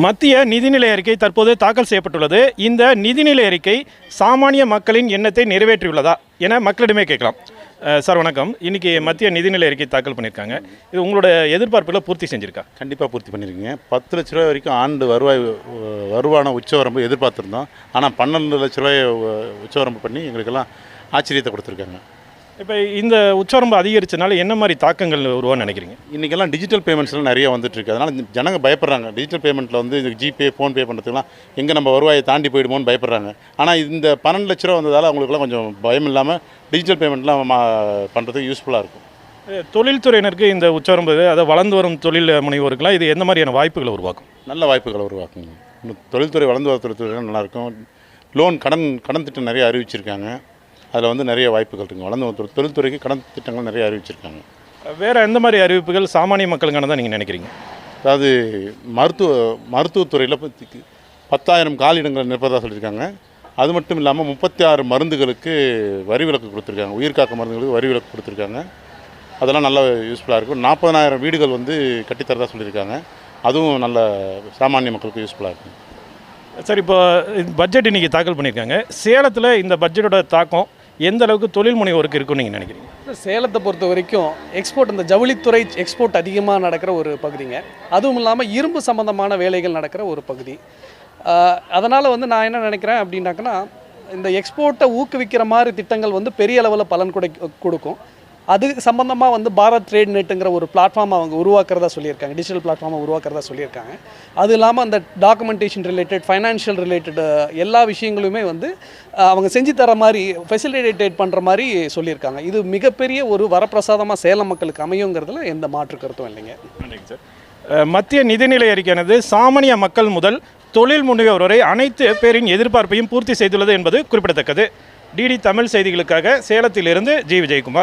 மத்திய நிதிநிலை அறிக்கை தற்போது தாக்கல் செய்யப்பட்டுள்ளது. இந்த நிதிநிலை அறிக்கை சாமானிய மக்களின் எண்ணத்தை நிறைவேற்றியுள்ளதா என மக்களிடமே கேட்கலாம். சார் வணக்கம். இன்றைக்கி மத்திய நிதிநிலை அறிக்கை தாக்கல் பண்ணியிருக்காங்க. இது உங்களோட எதிர்பார்ப்புகளை பூர்த்தி செஞ்சுருக்கா? கண்டிப்பாக பூர்த்தி பண்ணியிருக்கீங்க. பத்து லட்ச ரூபாய் வரைக்கும் ஆண்டு வருவாய் வருவான உச்சவரம்பு எதிர்பார்த்துருந்தோம். ஆனால் பன்னெண்டு லட்ச ரூபாய் உச்சவரம்பு பண்ணி எங்களுக்கெல்லாம் ஆச்சரியத்தை கொடுத்துருக்காங்க. இப்போ இந்த உச்சவரம்பு அதிகரிச்சனால என்ன மாதிரி தாக்கங்கள் உருவான்னு நினைக்கிறீங்க? இன்றைக்கெல்லாம் டிஜிட்டல் பேமெண்ட்ஸ்லாம் நிறைய வந்துட்டுருக்கு அதனால் ஜனங்க பயப்படுறாங்க. டிஜிட்டல் பேமெண்ட்டில் வந்து இந்த ஜிபே ஃபோன்பே பண்ணுறதுக்குலாம் எங்கே நம்ம வருவாயை தாண்டி போயிடுமோன்னு பயப்படுறாங்க. ஆனால் இந்த பன்னெண்டு லட்ச ரூபா வந்ததால் அவங்களுக்குலாம் கொஞ்சம் பயம் இல்லாமல் டிஜிட்டல் பேமெண்ட்லாம் பண்ணுறதுக்கு யூஸ்ஃபுல்லாக இருக்கும். தொழில்துறையினருக்கு இந்த உச்சவரம்பு அதை வளர்ந்து வரும் தொழில் முனைவோருக்கெல்லாம் இது எந்த மாதிரியான வாய்ப்புகளை உருவாக்கும்? நல்ல வாய்ப்புகளை உருவாக்குங்க. தொழில்துறை வளர்ந்து வர தொழில்துறை நல்லாயிருக்கும் லோன் கடன் கடன் திட்டம் நிறைய அறிவிச்சிருக்காங்க. அதில் வந்து நிறைய வாய்ப்புகள் இருக்குங்க. வளர்ந்து தொழில்துறைக்கு கடன் திட்டங்கள் நிறைய அறிவிச்சிருக்காங்க. வேற எந்த மாதிரி அறிவிப்புகள் சாமானிய மக்களுக்கானதான் நீங்கள் நினைக்கிறீங்க? அதாவது மருத்துவ மருத்துவத்துறையில் பத்தாயிரம் காலிடங்கள் நிற்பதாக சொல்லியிருக்காங்க. அது மட்டும் இல்லாமல் முப்பத்தி ஆறு மருந்துகளுக்கு வரி விலக்கு கொடுத்துருக்காங்க. உயிர்காக்க மருந்துகளுக்கு வரி விலக்கு கொடுத்துருக்காங்க. அதெல்லாம் நல்ல யூஸ்ஃபுல்லாக இருக்கும். நாற்பதனாயிரம் வீடுகள் வந்து கட்டித்தரதா சொல்லியிருக்காங்க. அதுவும் நல்ல சாமானிய மக்களுக்கு யூஸ்ஃபுல்லாக இருக்கும். சார் இப்போ பட்ஜெட் இன்னைக்கு தாக்கல் பண்ணியிருக்காங்க. சேலத்தில் இந்த பட்ஜெட்டோட தாக்கம் எந்த அளவுக்கு தொழில் முனைவோருக்கு இருக்கும்னு நீங்கள் நினைக்கிறீங்க? சேலத்தை பொறுத்த வரைக்கும் எக்ஸ்போர்ட் இந்த ஜவுளித்துறை எக்ஸ்போர்ட் அதிகமாக நடக்கிற ஒரு பகுதிங்க. அதுவும் இல்லாமல் இரும்பு சம்பந்தமான வேலைகள் நடக்கிற ஒரு பகுதி. அதனால் வந்து நான் என்ன நினைக்கிறேன் அப்படின்னாக்கன்னா இந்த எக்ஸ்போர்ட்டை ஊக்குவிக்கிற மாதிரி திட்டங்கள் வந்து பெரிய அளவில் பலன் கொடை கொடுக்கும். அது சம்பந்தமாக வந்து பாரத் ட்ரேட் நெட்டுங்கிற ஒரு பிளாட்ஃபார்ம் அவங்க உருவாக்குறதா சொல்லியிருக்காங்க. டிஜிட்டல் பிளாட்ஃபார்மை உருவாக்குறதா சொல்லியிருக்காங்க. அது இல்லாமல் அந்த டாக்குமெண்டேஷன் ரிலேட்டட் ஃபைனான்ஷியல் ரிலேட்டட் எல்லா விஷயங்களுமே வந்து அவங்க செஞ்சு தர மாதிரி ஃபெசிலிட்டேட் பண்ணுற மாதிரி சொல்லியிருக்காங்க. இது மிகப்பெரிய ஒரு வரப்பிரசாதமாக சேலம் மக்களுக்கு அமையுங்கிறதுல எந்த மாற்று கருத்தும் இல்லைங்க. நன்றிங்க சார். மத்திய நிதிநிலை அறிக்கையானது சாமானிய மக்கள் முதல் தொழில் முனைவோர் வரை அனைத்து பேரின் எதிர்பார்ப்பையும் பூர்த்தி செய்துள்ளது என்பது குறிப்பிடத்தக்கது. டிடி தமிழ் செய்திகளுக்காக சேலத்திலிருந்து ஜி. விஜயகுமார்.